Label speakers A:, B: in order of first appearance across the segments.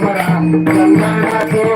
A: Thank go.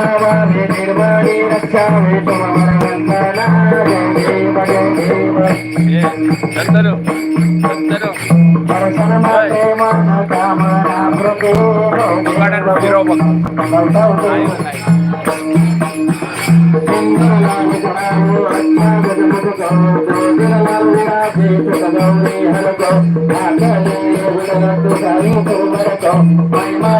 A: పరవాణి నిర్వాణి రక్షామి తమ
B: అందరూ అందరూ
A: పరసన మాతే మన కామనా ప్రభు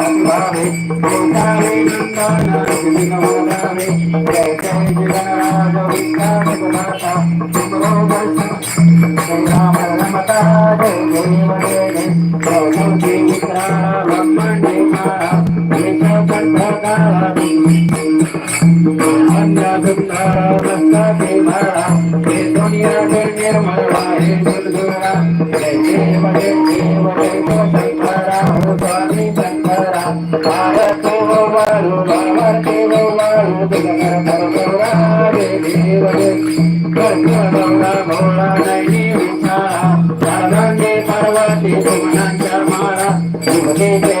A: भावे गोदावे नंदा लक्ष्मी नमोदावे जय जय जगन्नाथ गोविंदा जगन्नाथा सुखो दर्शन श्री राम रमता जय जय वदेने जय जय जय मित्रा ब्रह्मण जय मारा जय जय कर्तगावी अन्ना गुप्ता रंगा जय मारा जय दुनिया के निर्मल वाहे दुर्गा जय जय वदेने वदेने శంకర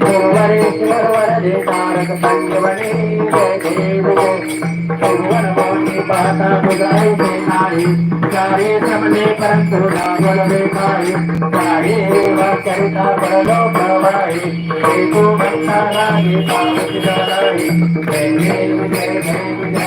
A: భువనేశ్వర వరదే తారక పంచమణి జయ దేవే భువన మౌని పాత బుధాయి దేనాయి గారే సమనే పరంతు రామలవే కాయి గారే వకరిత బరలో ప్రవాయి ఏకో మంతారాయి పాపతి దారాయి జయ దేవే జయ దేవే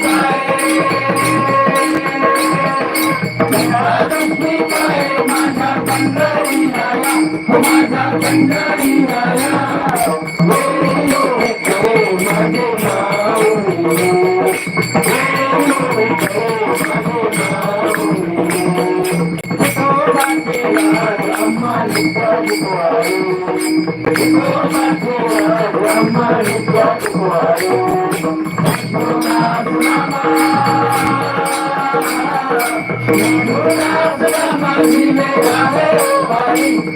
A: Bye. and got enough.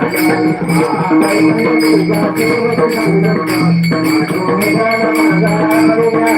A: Thank you.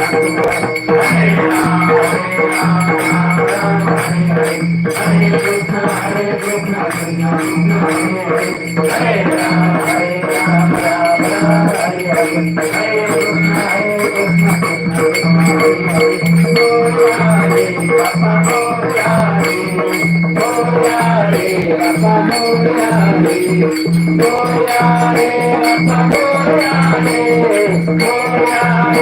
A: Oh,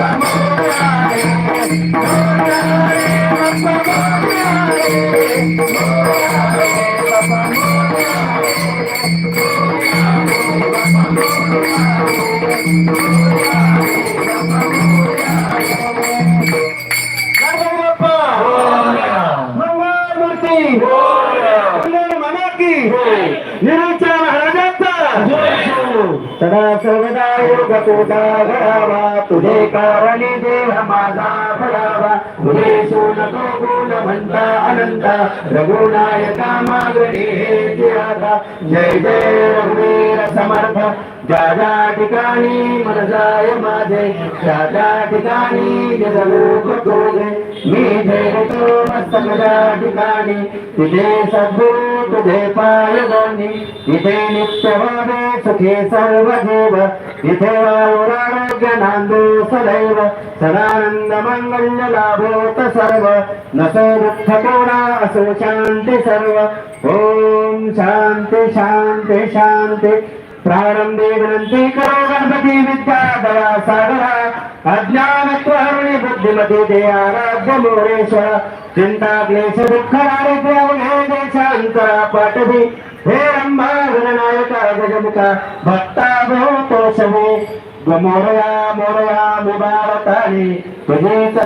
A: Bye. सुधा तुझे कारणी देव माझा भयावा तुझे सोन तो रघुनायका जय जय रघुवीर समर्थ ज्या ठिकाणी मन जाय माझे ठिकाणी मी ठिकाणी तिथे सद्गुरु तुझे पाय दोन्ही तिथे नित्य भावे सुखे सर्व तिथे नांदो सदैव सदानंद मंगल्य लाभोत सर्व नसो दुःख कोणा असो शांती सर्व। ओम शांती शांती शांती ప్రారంభేనంతి కరో గణపతి విద్యా దయా సాగర అజ్ఞానత్వరుణి బుద్ధిమతి దయారాధ్య మోరేశ్వర చింతా క్లేశ దుఃఖరారిద్రవనేదేశాంతర పటది. హే రంభా గణనాయక జగముఖ భక్తాభో తోషమే మొరయా మొరయా ముబారకాని త్వజేత